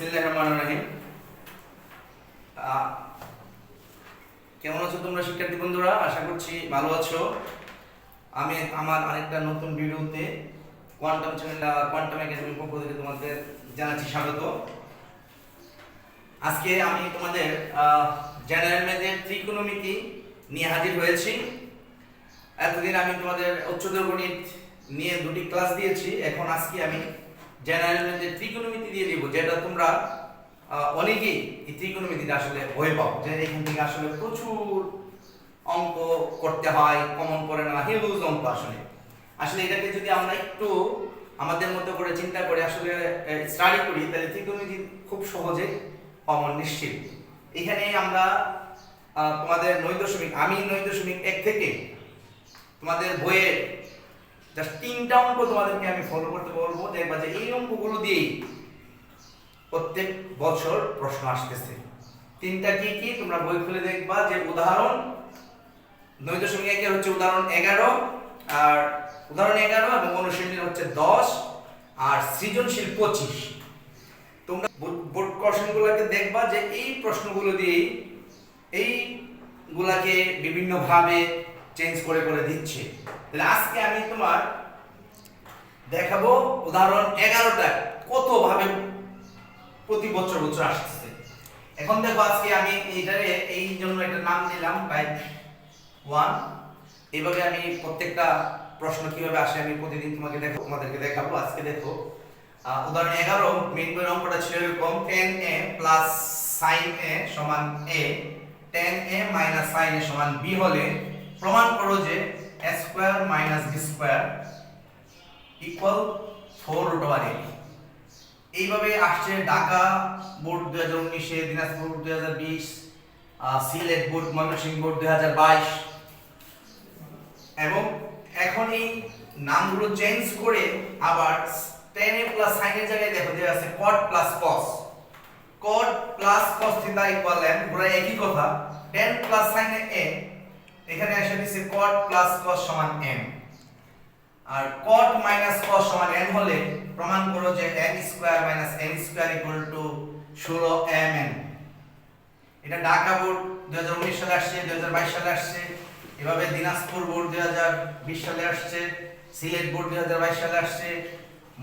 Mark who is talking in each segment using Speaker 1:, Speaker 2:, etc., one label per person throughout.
Speaker 1: রহিম কেমন আছো তোমরা শিক্ষার্থী বন্ধুরা? আশা করছি ভালো আছো। আমি আমার আরেকটা নতুন ভিডিওতে কোয়ান্টাম চ্যানেল কোয়ান্টাম একাডেমির পক্ষ থেকে তোমাদের জানাচ্ছি স্বাগত। আজকে আমি তোমাদের জেনারেল ম্যাথের ত্রিকোণমিতি নিয়ে হাজির হয়েছি। এতদিন আমি তোমাদের উচ্চতর গণিত নিয়ে দুটি ক্লাস দিয়েছি। এখন আজকে আমি জেনারেল ম্যাথের ত্রিকোণমিতি দিয়ে দিব যেটা তোমরা অনেকেই এই ত্রিকোণমিতিটা আসলে ভয় পাও, যে এখান থেকে আসলে প্রচুর অঙ্ক করতে হয় কমন করে না হিউজ অঙ্ক আসলে। আসলে এটাকে যদি আমরা একটু আমাদের মতো করে চিন্তা করে আসলে স্টাডি করি, তাহলে ত্রিকোণমিতি খুব সহজে কমন নিশ্চিত। এখানে আমরা তোমাদের নয় দশমিক, আমি নয় দশমিক এক থেকে তোমাদের বইয়ে জাস্ট তিনটা অঙ্ক তোমাদেরকে আমি ফলো করতে বলব। দেখবা যে এই অঙ্কগুলো দিয়েই প্রত্যেক বছর প্রশ্ন আসতেছে। তিনটা কি কি? তোমরা বই খুলে দেখবা যে উদাহরণ, নয় দশমিক একের হচ্ছে উদাহরণ এগারো, আর উদাহরণ এগারো এবং অনুশীলনীর হচ্ছে দশ, আর সৃজনশীল পঁচিশ। তোমরা বোর্ড কোশ্চেনগুলোকে দেখবা যে এই প্রশ্নগুলো দিয়ে এই গুলাকে বিভিন্ন ভাবে চেঞ্জ করে করে দিচ্ছে। তাহলে আজকে আমি তোমার দেখাবো উদাহরণ এগারোটা কত ভাবে প্রতি বছর বছর আসছে এখন দেখো আজকে আমি এইটারে এই জন্য একটা নাম দিলাম টাইপ ওয়ান এইভাবে আমি প্রত্যেকটা প্রশ্ন কীভাবে আসে আমি প্রতিদিন তোমাকে দেখো, তোমাদেরকে দেখাবো। আজকে দেখো উদাহরণ এগারো মেন বইয়ের অঙ্কটা ছিল এরকম tan A plus sin A সমান a tan A minus sin A সমান বি হলে প্রমাণ করো যে a square minus b square equal four root over a এইভাবে আসছে ঢাকা বোর্ড দুই হাজার উনিশে, দিনাজপুর দুই হাজার বিশ সিলেট বোর্ড ময়মনসিংহ বোর্ড দুই হাজার বাইশ। এবং এখন এই নামগুলো চেঞ্জ করে আবার টেন এ প্লাস সাইনের জায়গায় দেখো যে আছে cot plus cos cot plus cos theta equal m পুরো একই কথা। টেন প্লাস সাইন এ এখানে এসে কট প্লাস কস সমান এম আর cot মাইনাস cos সমান n হলে প্রমাণ করো যে n square minus n square equal to 16 mn এটা ঢাকা বোর্ড 2019 সালে আসছে 2022 সালে আসছে, এভাবে দিনাজপুর বোর্ড 2020 সালে আসছে, সিলেট বোর্ড 2022 সালে আসছে,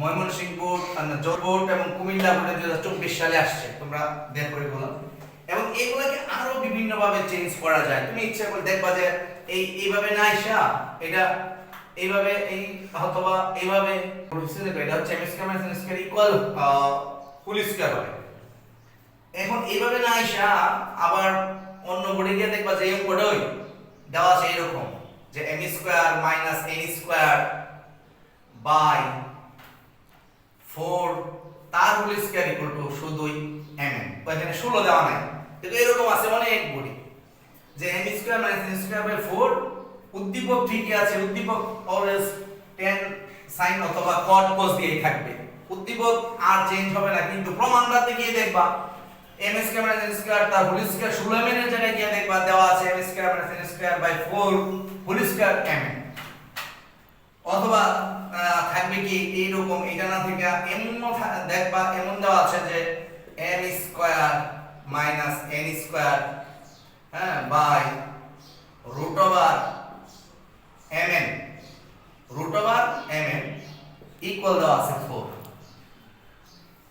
Speaker 1: ময়মনসিংহ বোর্ড জোর বোর্ড এবং কুমিল্লা বোর্ড 2024 সালে আসছে। তোমরা দেখো এগুলো এবং এগুলোকে আরও বিভিন্ন ভাবে চেঞ্জ করা যায়। তুমি ইচ্ছা করে দেখবা যে এই এইভাবে না আইসা, এটা এইভাবে এই অথবা এইভাবে এটা হচ্ছে m square minus n square equal full square হবে। এখন এইভাবে না আইসা, আবার অন্য বোর্ডে গিয়ে দেখবা যে এই অঙ্কটা ওই, দেওয়া আছে এরকম, যে m square minus n square by four তার হোল স্কয়ার ইকুয়াল টু শুধুই এম এন এখানে ষোলো দেওয়া নাই। কিন্তু এরকম আছে অনেক বডি। যে m square minus square by four উদ্দীপক ঠিকই আছে। উদ্দীপক অলওয়েজ টেন সাইন অথবা কট কোস দিয়ে থাকবে। উদ্দীপক আর চেঞ্জ হবে না কিন্তু প্রমাণটাতে গিয়ে দেখবা। এম স্কয়ার মাইনাস স্কয়ার তার হোল স্কয়ার ষোলো এম এর জায়গায় গিয়ে দেখবা দেওয়া আছে m square minus n square by four whole square m অথবা আহ, থাকবে কি এইরকম এটা না থেকে এমন দেখবা, এমন দেওয়া আছে যে m square minus n square হ্যাঁ by root over m n root over m n equal দেওয়া আছে ফোর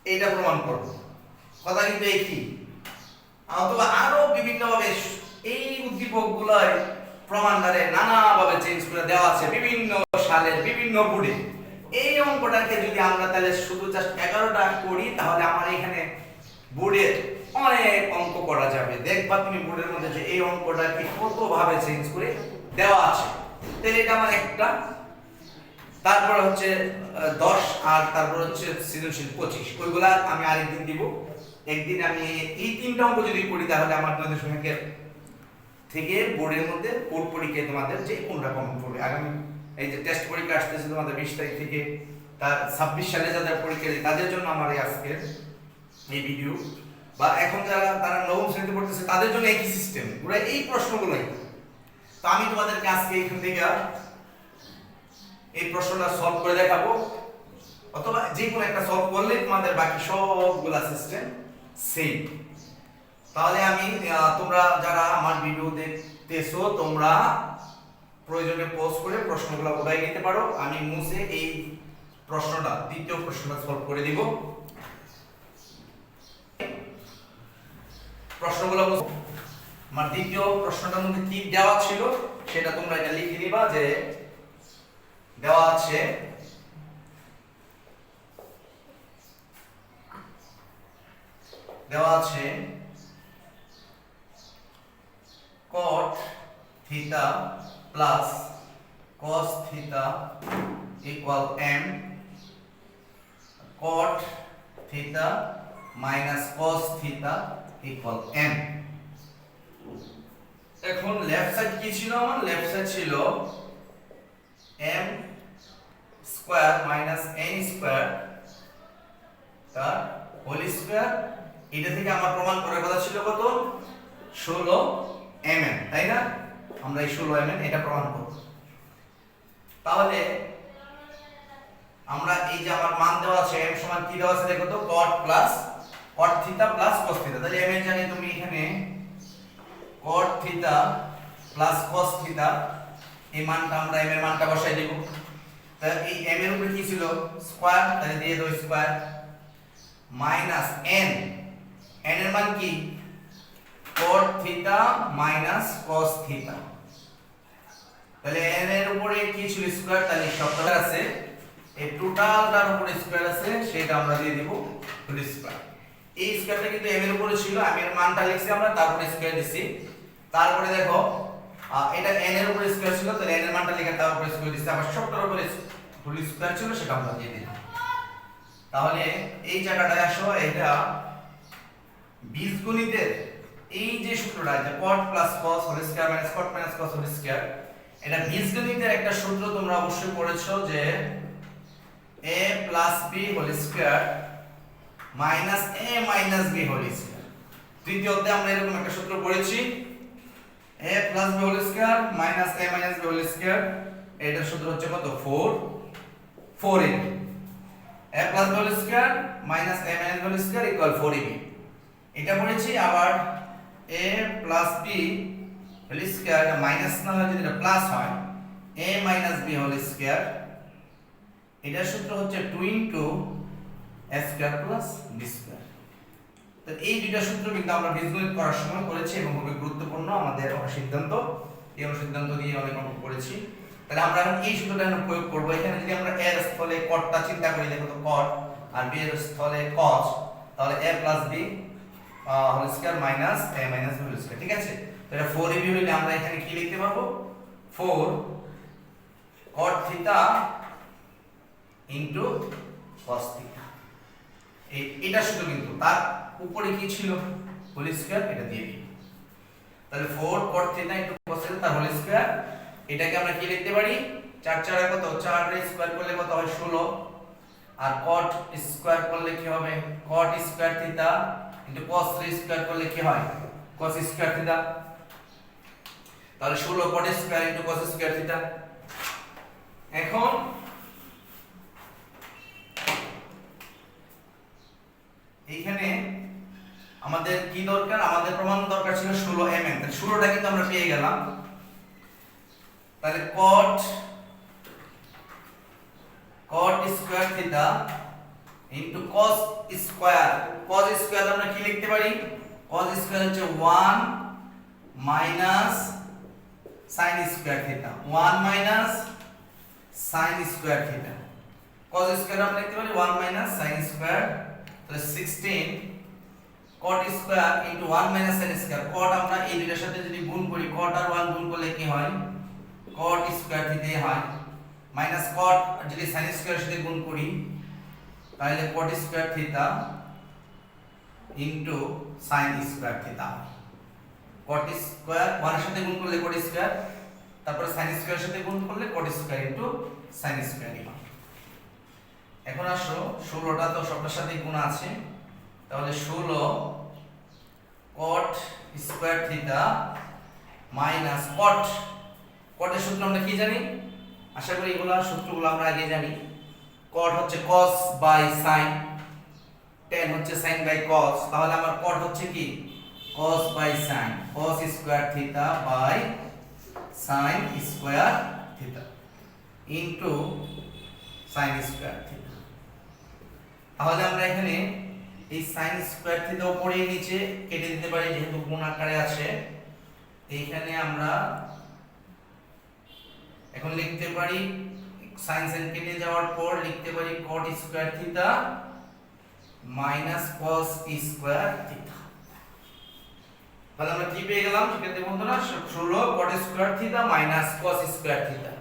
Speaker 1: এইটা প্রমাণ করব। কথা কিন্তু এই একই অথবা আরও বিভিন্ন ভাবে এই উদ্দীপক গুলোয় প্রমাণ নানাভাবে চেঞ্জ করে দেওয়া আছে বিভিন্ন সালের বিভিন্ন বুড়ে এই অঙ্কটাকে যদি আমরা তাহলে শুধু জাস্ট এগারোটা করি, তাহলে আমার এখানে বোর্ডের অনেক অঙ্ক করা যাবে। দেখবা তুমি বোর্ডের মধ্যে যে এই অঙ্কটাকে কত ভাবে চেঞ্জ করে দেওয়া আছে। তাহলে এটা আমার একটা। তারপর হচ্ছে দশ আর তারপর হচ্ছে সৃজনশীল পঁচিশ। ওইগুলা আমি আরেকদিন দিব। একদিন আমি এই তিনটা অঙ্ক যদি করি, তাহলে আমার নয় দশমিকের থেকে বোর্ডের মধ্যে বোর্ড পরীক্ষায় তোমাদের যে কোনটা কমন পড়বে আগামী এই যে টেস্ট পরীক্ষা আসতেছে তোমাদের বিশ তারিখ থেকে, তার ছাব্বিশ সালে যাদের পরীক্ষা দেয় তাদের জন্য আমার এই আজকের এই ভিডিও বা এখন যারা, তারা নবম শ্রেণীতে পড়তেছে, তাদের জন্য একই সিস্টেম পুরো এই প্রশ্নগুলোই। তো আমি তোমাদেরকে আজকে এখান থেকে এই প্রশ্নটা সলভ করে দেখাবো। অথবা যে কোনো একটা সলভ করলে তোমাদের বাকি সবগুলা সিস্টেম সেম তাহলে আমি তোমরা যারা আমার ভিডিও দেখতেছো, তোমরা প্রয়োজনে পোস্ট করে প্রশ্নগুলো উঠাই নিতে পারো। আমি মুছে এই প্রশ্নটা, দ্বিতীয় প্রশ্নটা সলভ করে দিব। প্রশ্নগুলো আমার দ্বিতীয় প্রশ্নটার মধ্যে কি দেওয়া ছিল, সেটা তোমরা এটা লিখে নিবা যে দেওয়া আছে দেওয়া আছে cot theta plus cos theta equal m cot theta minus cos theta equal m. এখন লেফট সাইড কি ছিল আমার? লেফট সাইড ছিল m square minus n square তার হোল স্কয়ার এটা থেকে আমার প্রমাণ করার কথা ছিল কত? 16 mm তাই না? আমরা এই 16 mm এটা প্রমাণ করব তাহলে আমরা এই যে আমার মান দেওয়া আছে এম সমান কি দেওয়া আছে, দেখো তো, cot plus cot theta plus cos theta তাহলে m এর জানি তুমি এখানে cot theta plus cos theta এই মানটা আমরা এম এর মানটা বসাই দেব। তাহলে এই এম এর উপরে কি ছিল? স্কয়ার তাহলে দিয়ে দাও স্কয়ার মাইনাস এন এন এর মান কি? Cot theta minus cos theta তাহলে n এর উপরে কি ছিল স্কয়ার তাহলে সবটা আছে। এই টোটাল তার উপরে স্কয়ার আছে, সেটা আমরা দিয়ে দিব ফুল স্কয়ার এই স্কয়ারটা কিন্তু m এর উপরে ছিল, আমি এর মানটা লিখছি আমরা, তারপরে স্কয়ার দিছি। তারপরে দেখো এটা n এর উপরে স্কয়ার ছিল, তাহলে n এর মানটা লিখে তার উপরে স্কয়ার দিছি। আবার সবটার উপরে ফুল স্কয়ার ছিল, সেটা আমরা দিয়ে দিলাম। তাহলে এই জায়গাটায় আসো এটা বীজগণিতের এই যে সূত্রটা, যে cot plus cos whole square minus cot minus cos whole square এটা বীজগণিতের একটা সূত্র তোমরা অবশ্যই পড়েছো যে a plus b whole square minus a minus b whole square তৃতীয় অধ্যায়ে আমরা এরকম একটা সূত্র পড়েছি। a plus b whole square minus a minus b whole square এটার সূত্র হচ্ছে কত? 4 4a a plus b whole square minus a minus b whole square equal 4ab এটা পড়েছি, আবার a plus b whole square minus না হয় যদি এটা প্লাস হয়, a minus b whole square এটার সূত্র হচ্ছে 2 into a square plus b square তো এই দুইটা সূত্র কিন্তু আমরা বীজগণিত করার সময় করেছি এবং খুবই গুরুত্বপূর্ণ আমাদের সিদ্ধান্ত। এই সিদ্ধান্ত দিয়ে অনেক অঙ্ক করেছি। তাহলে আমরা এখন এই সূত্রটা এখন প্রয়োগ করব। এখানে যদি আমরা এর স্থলে কটটা চিন্তা করি, দেখো তো কট আর বি এর স্থলে cos, তাহলে a plus b whole square minus a minus b whole square ঠিক আছে? এটা 4ab হইলে আমরা এখানে কি লিখতে পারব? 4 cot থিটা ইনটু cos এই, এটা শুধু কিন্তু, তার উপরে কি ছিল? হোল স্কয়ার এটা দিয়ে দিই। তাহলে 4 cot theta into cos theta তার হোল স্কয়ার এটাকে আমরা কি লিখতে পারি? 4 4 কত? 4 এর স্কয়ার করলে কত হয় 16 আর cot স্কয়ার করলে কি হবে? cot square theta into cos 3 square করলে কি হয়? cos স্কয়ার থিটা তাহলে 16 cot square into cos square theta এখন এইখানে আমাদের কি দরকার? আমাদের প্রমাণ দরকার ছিল 16 mm তাহলে 16টা কিন্তু আমরা পেয়ে গেলাম। তাহলে cot cot square theta into cos square cos square আমরা কি লিখতে পারি? cos স্কয়ার হচ্ছে 1 minus sin square theta 1 minus sin square theta cos square আমরা লিখতে পারি 1 মাইনাস sin স্কয়ার তাহলে 16 cot square into 1 minus sin square cot আমরা এই দুইটার সাথে যদি গুণ করি, cot আর 1 গুণ করলে কি হয়? cot স্কয়ার থিটা হয়। মাইনাস cot যদি sin স্কয়ারের সাথে গুণ করি তাহলে cot square theta into sin square theta. cot square 1 এর সাথে গুণ করলে cot স্কয়ার, তারপরে sin স্কয়ারের সাথে গুণ করলে cot square into sin square হয় এখন আসো 16টা তো সবটার সাথে গুণ আছে। তাহলে 16 cot square theta minus cot এর সূত্র আমরা কি জানি? আশা করি এগুলা সূত্রগুলো আমরা আগে জানি। কট হচ্ছে cos বাই sin, tan হচ্ছে sin বাই cos, তাহলে আমার কট হচ্ছে কি? cos by sin, cos square theta by sin square theta into sin square theta তাহলে আমরা এখানে এই sin স্কয়ার থিটা উপরে নিচে কেটে দিতে পারি, যেহেতু গুণ আকারে আছে। এইখানে আমরা এখন লিখতে পারি sin sin কেটে যাওয়ার পর লিখতে পারি cot square theta minus cos square theta তাহলে আমরা কি পেয়ে গেলাম? সেক্ষেত্রে বন্ধুরা? 16 cot square theta minus cos square theta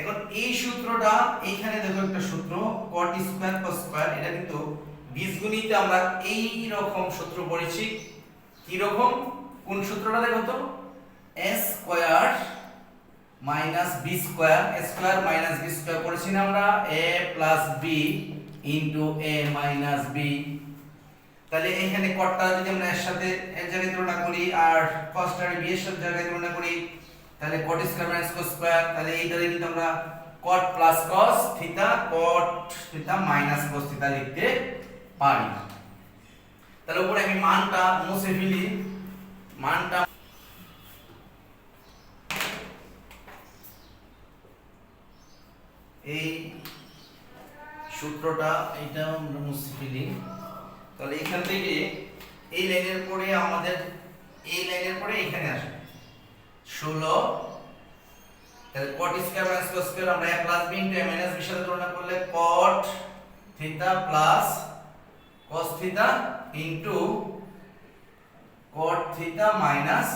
Speaker 1: এখন এই সূত্রটা, এইখানে দেখো একটা সূত্র, cot স্কয়ার cos স্কয়ার এটা কিন্তু বীজগণিতে আমরা এই রকম সূত্র পড়েছি। কি রকম কোন সূত্রটা দেখো তো? a square minus b square square minus b square পড়েছি না আমরা? a plus b into a minus b. তাহলে এখানে কটটা যদি আমরা এর সাথে এর জায়গায় তুলনা করি আর কসটার বি এর সাথে জায়গায় তুলনা করি, তাহলে cot square minus cos square তাহলে এই দ্বারা কিন্তু আমরা cot plus cos theta cot theta minus cos theta লিখতে পারি। তাহলে উপরে আমি মানটা মুছে ফেলি। মানটা এই সূত্রটা, এইটা আমরা মুছে তাহলে এখান থেকে এই লাইনের পরে আমাদের, এই লাইনের পরে এখানে আসবে। ষোলো। তাহলে cot square minus cos square আমরা a plus b into minus b সাথে তুলনা করলে cot theta plus cos theta into cot theta minus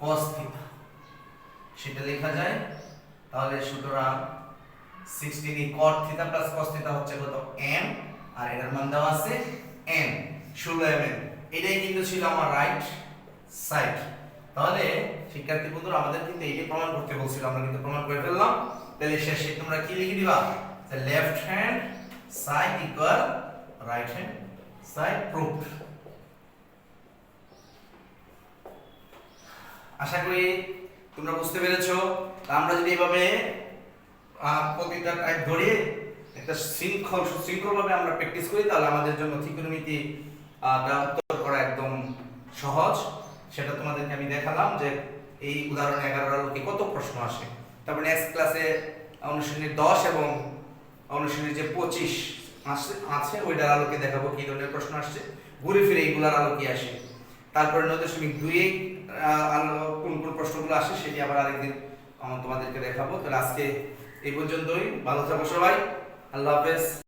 Speaker 1: cos theta সেটা লেখা যায়। তাহলে সুতরাং 16 এই cot থিটা প্লাস থিটা হচ্ছে কত? m, আর এটার মান দেওয়া আছে n 16 mm এটাই কিন্তু ছিল আমার রাইট সাইড তাহলে, শিক্ষার্থী বন্ধুরা, আমাদের কিন্তু এইটাই প্রমাণ করতে বলছিল, আমরা কিন্তু প্রমাণ করে ফেললাম। তাহলে শেষে তোমরা কি লিখে দিবা? Left hand side equal right hand side proved আশা করি তোমরা বুঝতে পেরেছ। আমরা যদি এভাবে প্রতিটা টাইপ ধরে একটা শৃঙ্খল সুশৃঙ্খলভাবে আমরা প্র্যাকটিস করি, তাহলে আমাদের জন্য ত্রিকোণমিতি উত্তর করা একদম সহজ। সেটা তোমাদেরকে আমি দেখালাম যে এই উদাহরণ এগারোর আলোকে কত প্রশ্ন আসে। তারপরে নেক্সট ক্লাসে অনুশীলনী দশ এবং অনুশীলনী যে পঁচিশ আসছে আছে, ওইটার আলোকে দেখাবো কি ধরনের প্রশ্ন আসছে। ঘুরে ফিরে এইগুলার আলো কি আসে। তারপরে নয় দশমিক দুই আলো কোন কোন প্রশ্নগুলো আসে সেটি আবার আরেকদিন তোমাদেরকে দেখাবো। তাহলে আজকে এই পর্যন্তই। ভালো থাকো সবাই। আল্লাহ হাফেজ।